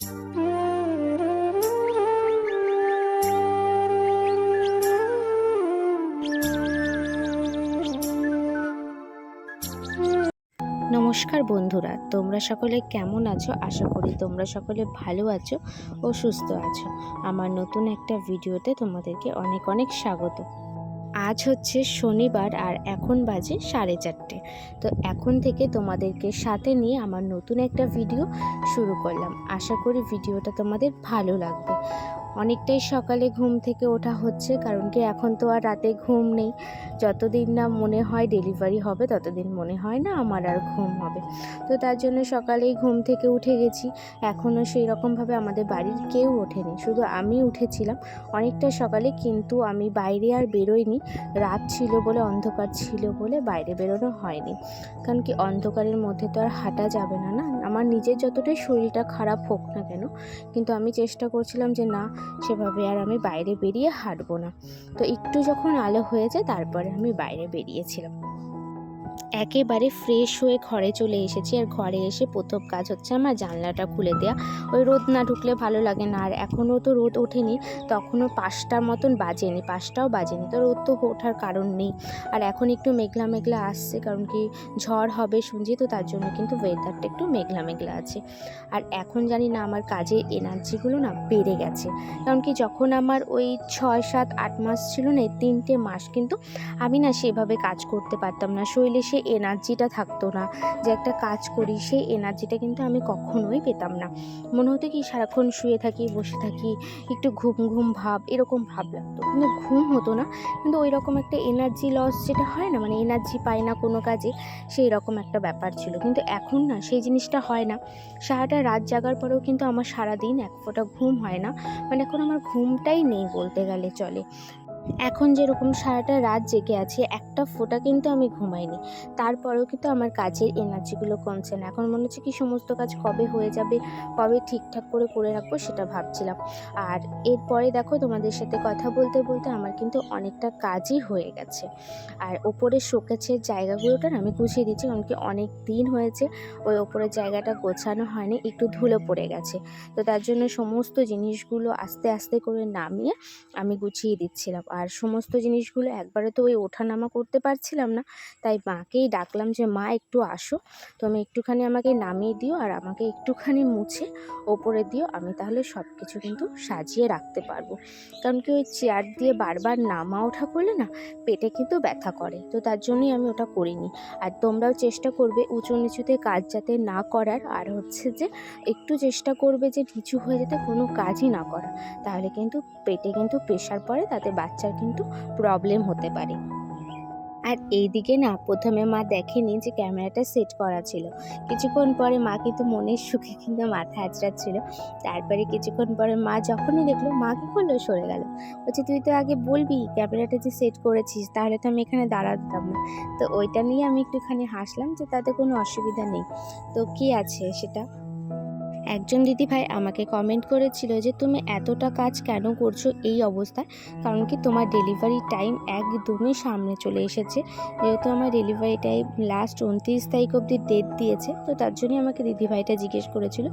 নমস্কার বন্ধুরা, তোমরা সকলে কেমন আছো? আশা করি তোমরা সকলে ভালো আছো ও সুস্থ আছো। আমার নতুন একটা ভিডিওতে তোমাদেরকে অনেক অনেক স্বাগত। আজ হচ্ছে শনিবার আর এখন বাজে সাড়ে চারটে। তো এখন থেকে তোমাদেরকে সাথে নিয়ে আমার নতুন একটা ভিডিও শুরু করলাম। আশা করি ভিডিওটা তোমাদের ভালো লাগবে। অনেকটাই সকালে ঘুম থেকে ওঠা হচ্ছে, কারণ কি এখন তো আর রাতে ঘুম নেই। যতদিন না মনে হয় ডেলিভারি হবে, ততদিন মনে হয় না আমার আর ঘুম হবে। তো তার জন্য সকালেই ঘুম থেকে উঠে গেছি। এখনও সেই রকমভাবে আমাদের বাড়ির কেউ ওঠেনি, শুধু আমি উঠেছিলাম। অনেকটা সকালে কিন্তু আমি বাইরে আর বেরোইনি। রাত ছিল বলে, অন্ধকার ছিল বলে বাইরে বেরোনো হয়নি। কারণ কি অন্ধকারের মধ্যে তো আর হাঁটা যাবে না না? আমার নিজের যতটাই শরীরটা খারাপ হোক না কেন, কিন্তু আমি চেষ্টা করছিলাম যে না সেভাবে আর আমি বাইরে বেরিয়ে হাঁটবো না। তো একটু যখন আলো হয়ে যায়, তারপরে আমি বাইরে বেরিয়েছিলাম। একেবারে ফ্রেশ হয়ে ঘরে চলে এসেছি আর ঘরে এসে প্রথম কাজ হচ্ছে আমার জানলাটা খুলে দেওয়া ওই রোদ না ঢুকলে ভালো লাগে না আর এখনও তো রোদ ওঠেনি, তখনও পাঁচটার মতন বাজেনি, পাঁচটাও বাজেনি। তো রোদ তো ওঠার কারণ নেই। আর এখন একটু মেঘলা মেঘলা আসছে, কারণ কি ঝড় হবে শুনছি তো, তার জন্য কিন্তু ওয়েদারটা একটু মেঘলা মেঘলা আছে। আর এখন জানি না আমার কাজের এনার্জিগুলো না বেড়ে গেছে। কারণ কি যখন আমার ওই ছয় সাত আট মাস ছিল না, এই তিনটে মাস কিন্তু আমি না সেভাবে কাজ করতে পারতাম না। শরীরে সেই এনার্জিটা থাকতো না। যে একটা কাজ করি, সেই এনার্জিটা কিন্তু আমি কখনোই পেতাম না। মনে হতো কি সারাক্ষণ শুয়ে থাকি, বসে থাকি, একটু ঘুম ঘুম ভাব, এরকম ভাব লাগতো। কিন্তু ঘুম হতো না। কিন্তু ওই রকম একটা এনার্জি লস যেটা হয় না মানে এনার্জি পায় না কোনো কাজে, সেই রকম একটা ব্যাপার ছিল। কিন্তু এখন না, সেই জিনিসটা হয় না। সারাটা রাত জাগার পরেও কিন্তু আমার সারাদিন এক ফোঁটা ঘুম হয় না। মানে এখন আমার ঘুমটাই নেই বলতে গেলে চলে। এখন যেরকম সারাটা রাত জেগে আছি, একটা ফোঁটা কিন্তু আমি ঘুমাইনি। তারপরেও কিন্তু আমার কাজের এনার্জিগুলো কমছে না। এখন মনে হচ্ছে কি সমস্ত কাজ কবে হয়ে যাবে, কবে ঠিকঠাক করে করে রাখব সেটা ভাবছিলাম। আর এরপরে দেখো তোমাদের সাথে কথা বলতে বলতে আমার কিন্তু অনেকটা কাজই হয়ে গেছে। আর ওপরে শোকেছের জায়গাগুলোটা আমি গুছিয়ে দিচ্ছি কারণ কি অনেক দিন হয়েছে, ওই ওপরের জায়গাটা গোছানো হয়নি, একটু ধুলো পড়ে গেছে। তো তার জন্য সমস্ত জিনিসগুলো আস্তে আস্তে করে নামিয়ে আমি গুছিয়ে দিচ্ছিলাম। আর সমস্ত জিনিসগুলো একবারে তো ওই ওঠানামা করতে পারছিলাম না। তাই মাকেই ডাকলাম যে, মা, একটু আসো। তুমি একটুখানি আমাকে নামিয়ে দিও আর আমাকে একটুখানি মুছে ওপরে দিও। আমি তাহলে সব কিছু কিন্তু সাজিয়ে রাখতে পারব। কারণ কি ওই চেয়ার দিয়ে বারবার নামা ওঠা করলে না, পেটে কিন্তু ব্যথা করে। তো তার জন্যই আমি ওটা করিনি। আর তোমরাও চেষ্টা করবে উঁচু নিচুতে কাজ যাতে না করার। আর হচ্ছে যে, একটু চেষ্টা করবে যে, নিচু হয়ে যেতে কোনো কাজই না করা তাহলে কিন্তু পেটে কিন্তু প্রেশার পড়ে, তাতে বাচ্চার কিন্তু প্রবলেম হতে পারে। আর এইদিকে না, প্রথমে মা দেখেনি যে ক্যামেরাটা সেট করা ছিল। কিছুক্ষণ পরে মা কিন্তু মনের সুখে কিন্তু মাথা আঁচড়াচ্ছিল। তারপরে কিছুক্ষণ পরে মা যখনই দেখল, মা কী করল? সরে গেল। বলছে, তুই তো আগে বলবি ক্যামেরাটা যে সেট করেছিস, তাহলে তো আমি এখানে দাঁড়াতাম না। তো ওইটা নিয়ে আমি একটুখানি হাসলাম যে তাতে কোনো অসুবিধা নেই। তো কি আছে সেটা? একজন দিদিভাই আমাকে কমেন্ট করেছিল যে, তুমি এতটা কাজ কেন করছ এই অবস্থায়? কারণ কি তোমার ডেলিভারি টাইম একদমই সামনে চলে এসেছে। যেহেতু আমার ডেলিভারি টাইম লাস্ট উনত্রিশ তারিখ অবধি ডেট দিয়েছে, তো তার জন্যই আমাকে দিদিভাইটা জিজ্ঞেস করেছিল।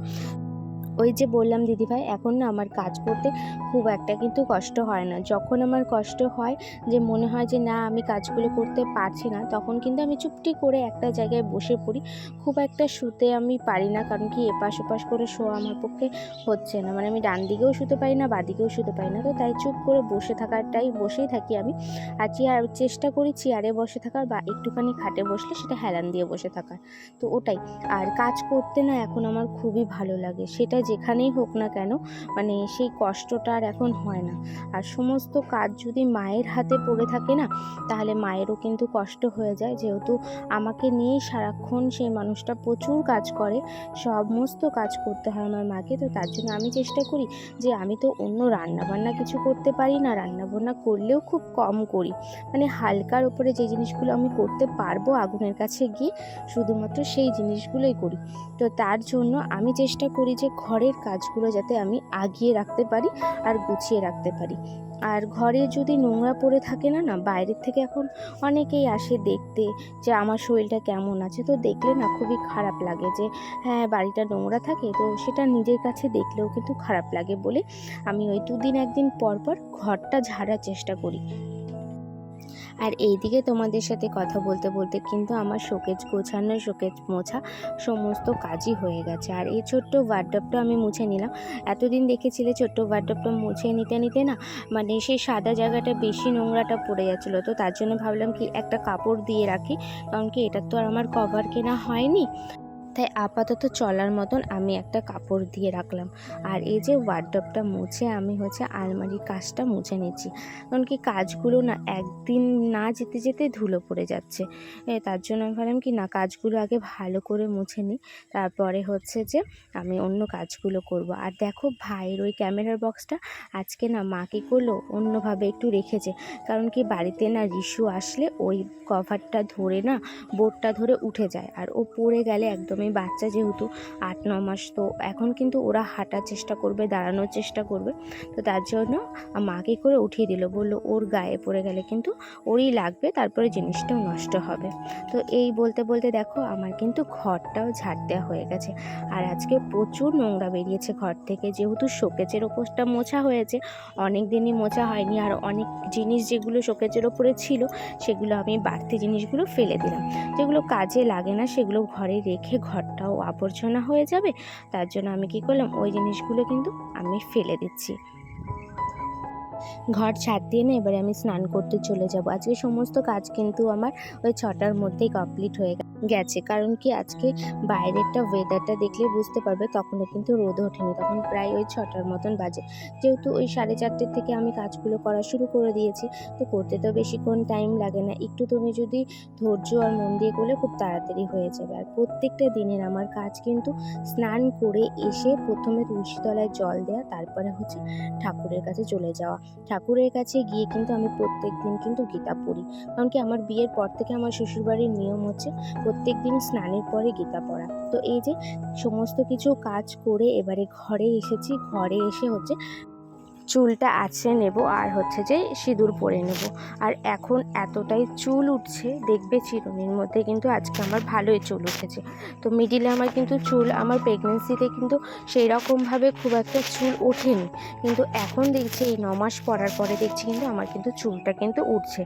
ওই যে বললাম দিদিভাই, এখন না আমার কাজ করতে খুব একটা কিন্তু কষ্ট হয় না। যখন আমার কষ্ট হয় যে মনে হয় যে না আমি কাজগুলো করতে পারছি না, তখন কিন্তু আমি চুপটি করে একটা জায়গায় বসে পড়ি। খুব একটা শুতে আমি পারি না, কারণ কি এপাশ ওপাশ করে শোয়া আমার পক্ষে হচ্ছে না। মানে আমি ডান দিকেও শুতে পারি না, বা দিকেও শুতে পারি না। তো তাই চুপ করে বসে থাকাটাই, বসেই থাকি আমি। আর চেয়ার চেষ্টা করি চেয়ারে বসে থাকার বা একটুখানি খাটে বসলে সেটা হেলান দিয়ে বসে থাকার। তো ওটাই। আর কাজ করতে না এখন আমার খুবই ভালো লাগে। সেটা যেখানেই হোক না কেন মানে সেই কষ্টটা আর এখন হয় না। আর সমস্ত কাজ যদি মায়ের হাতে পড়ে থাকে না, তাহলে মায়েরও কিন্তু কষ্ট হয়ে যায়। যেহেতু আমাকে নিয়েই সারাক্ষণ সেই মানুষটা প্রচুর কাজ করে, সমস্ত কাজ করতে হয় আমার মাকে। তো তার জন্য আমি চেষ্টা করি যে আমি তো অন্য রান্নাবান্না কিছু করতে পারি না, রান্নাবান্না করলেও খুব কম করি। মানে হালকার ওপরে যে জিনিসগুলো আমি করতে পারব আগুনের কাছে গিয়ে, শুধুমাত্র সেই জিনিসগুলোই করি। তো তার জন্য আমি চেষ্টা করি যে ঘরের কাজগুলো যাতে আমি আগিয়ে রাখতে পারি আর গুছিয়ে রাখতে পারি। আর ঘরে যদি নোংরা পড়ে থাকে না না, বাইরের থেকে এখন অনেকেই আসে দেখতে যে আমার শরীরটা কেমন আছে। তো দেখলে না খুবই খারাপ লাগে যে হ্যাঁ বাড়িটা নোংরা থাকে, তো সেটা নিজের কাছে দেখলেও কিন্তু খারাপ লাগে বলে আমি ওই দুদিন একদিন পর পর ঘরটা ঝাড়ার চেষ্টা করি। আর এইদিকে তোমাদের সাথে কথা বলতে বলতে কিন্তু আমার শোকেজ গোছানো, শোকেজ মোছা সমস্ত কাজই হয়ে গেছে। আর এই ছোট্ট ওয়ার্ডপটা আমি মুছে নিলাম। এতদিন দেখেছিলে ছোট্ট ওয়ার্ডপটা মুছে নিতে নিতে না মানে সেই সাদা জায়গাটা বেশি নোংরাটা পড়ে যাচ্ছিল। তো তার জন্য ভাবলাম কি একটা কাপড় দিয়ে রাখি। কারণ কি এটা তো আর আমার কভার কেনা হয়নি। তাই আপাতত চলার মতন আমি একটা কাপড় দিয়ে রাখলাম। আর এই যে ওয়ার্ডরোবটা মুছে আমি হচ্ছে আলমারির কাজটা মুছে নিচ্ছি। কারণ কি কাজগুলো না একদিন না যেতে যেতে ধুলো পড়ে যাচ্ছে। তার জন্য আমি ভাবলাম কি না কাজগুলো আগে ভালো করে মুছে নিই। তারপরে হচ্ছে যে আমি অন্য কাজগুলো করব। আর দেখো ভাইয়ের ওই ক্যামেরার বক্সটা আজকে না মা কী করল? অন্যভাবে একটু রেখেছে। কারণ কি বাড়িতে না রিশু আসলে ওই কভারটা ধরে না বোর্ডটা ধরে উঠে যায়। আর ও পড়ে গেলে একদমই বাচ্চা যেহেতু আট, ন মাস, তো এখন কিন্তু ওরা হাঁটার চেষ্টা করবে, দাঁড়ানোর চেষ্টা করবে। তো তার জন্য মাকে করে উঠিয়ে দিল, বলল, ওর গায়ে পড়ে গেলে কিন্তু ওরই লাগবে, তারপরে জিনিসটাও নষ্ট হবে। তো এই বলতে বলতে দেখো আমার কিন্তু ঘরটাও ঝাড় দেওয়া হয়ে গেছে। আর আজকে প্রচুর নোংরা বেরিয়েছে ঘর থেকে, যেহেতু শোকেজের ওপরটা মোছা হয়েছে, অনেক দিনই মোছা হয়নি, আর অনেক জিনিস যেগুলো শোকেজের ওপরে ছিল, সেগুলো আমি বাড়তি জিনিসগুলো ফেলে দিলাম। যেগুলো কাজে লাগে না, সেগুলো ঘরে রেখে ঘরটাও আবর্জনা হয়ে যাবে। তার জন্য আমি কি করলাম? ওই জিনিসগুলো কিন্তু আমি ফেলে দিচ্ছি। ঘর ছাদ দিয়ে না এবারে আমি স্নান করতে চলে যাব। আজকে সমস্ত কাজ কিন্তু আমার ওই ছটার মধ্যেই কমপ্লিট হয়ে গেছে। কারণ কি আজকে বাইরেরটা ওয়েদারটা দেখলে বুঝতে পারবে তখনও কিন্তু রোদ ওঠেনি। তখন প্রায় ওই ছটার মতন বাজে। যেহেতু ওই সাড়ে চারটের থেকে আমি কাজগুলো করা শুরু করে দিয়েছি, তো করতে তো বেশিক্ষণ টাইম লাগে না। একটু তুমি যদি ধৈর্য আর মন দিয়ে করলে খুব তাড়াতাড়ি হয়ে যাবে। আর প্রত্যেকটা দিনের আমার কাজ কিন্তু স্নান করে এসে প্রথমে তুলসী তলায় জল দেওয়া তারপরে হচ্ছে ঠাকুরের কাছে চলে যাওয়া। ঠাকুরের কাছে গিয়ে কিন্তু আমি প্রত্যেক দিন কিন্তু গীতা পড়ি। কারণ কি আমার বিয়ের পর থেকে আমার শ্বশুরবাড়ির নিয়ম হচ্ছে প্রত্যেক দিন স্নানের পরে গীতা পড়া। তো এই যে সমস্ত কিছু কাজ করে এবারে ঘরে এসেছি, ঘরে এসে হচ্ছে চুলটা আছড়ে নেব আর হচ্ছে যে সিঁদুর পরে নেব। আর এখন এতটাই চুল উঠছে, দেখবে চিরুনির মধ্যে কিন্তু আজকে আমার ভালোই চুল উঠেছে। তো মিডিলে আমার কিন্তু চুল, আমার প্রেগনেন্সিতে কিন্তু সেই রকমভাবে খুব একটা চুল ওঠেনি। কিন্তু এখন দেখছি এই ন মাস পরার পরে দেখছি কিন্তু আমার কিন্তু চুলটা কিন্তু উঠছে।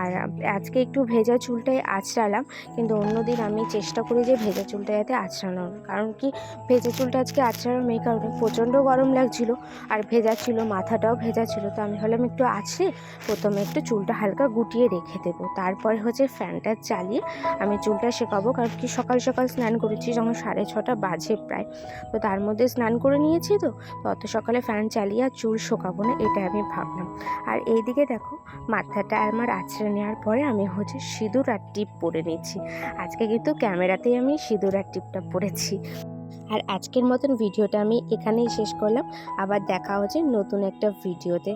আর আজকে একটু ভেজা চুলটাই আঁচড়ালাম কিন্তু অন্যদিন আমি চেষ্টা করি যে ভেজা চুলটা যাতে আঁচড়ানোর কারণ কি, ভেজা চুলটা আজকে আঁচড়ানোর এই কারণে প্রচণ্ড গরম লাগছিল, আর ভেজা ছিল মাথাটাও ভেজা ছিল, তো আমি ভাবলাম একটু আছে, প্রথমে একটু চুলটা হালকা গুটিয়ে রেখে দেবো। তারপরে হচ্ছে ফ্যানটা চালিয়ে আমি চুলটা শেখাবো, কারণ কি সকাল সকাল স্নান করেছি যখন সাড়ে ছটা বাজে প্রায়। তো তার মধ্যে স্নান করে নিয়েছি তো অত সকালে ফ্যান চালিয়ে আর চুল শোকাবো না, এটা আমি ভাবলাম। আর এইদিকে দেখো, মাথাটা আমার আছড়ে নেওয়ার পরে আমি হচ্ছে সিঁদুর আর টিপ পরে নিচ্ছি। আজকে কিন্তু ক্যামেরাতেই আমি সিঁদুর আর টিপটা পরেছি। আর আজকের মতন ভিডিওটা আমি এখানেই শেষ করলাম। আবার দেখা হচ্ছে নতুন একটা ভিডিওতে।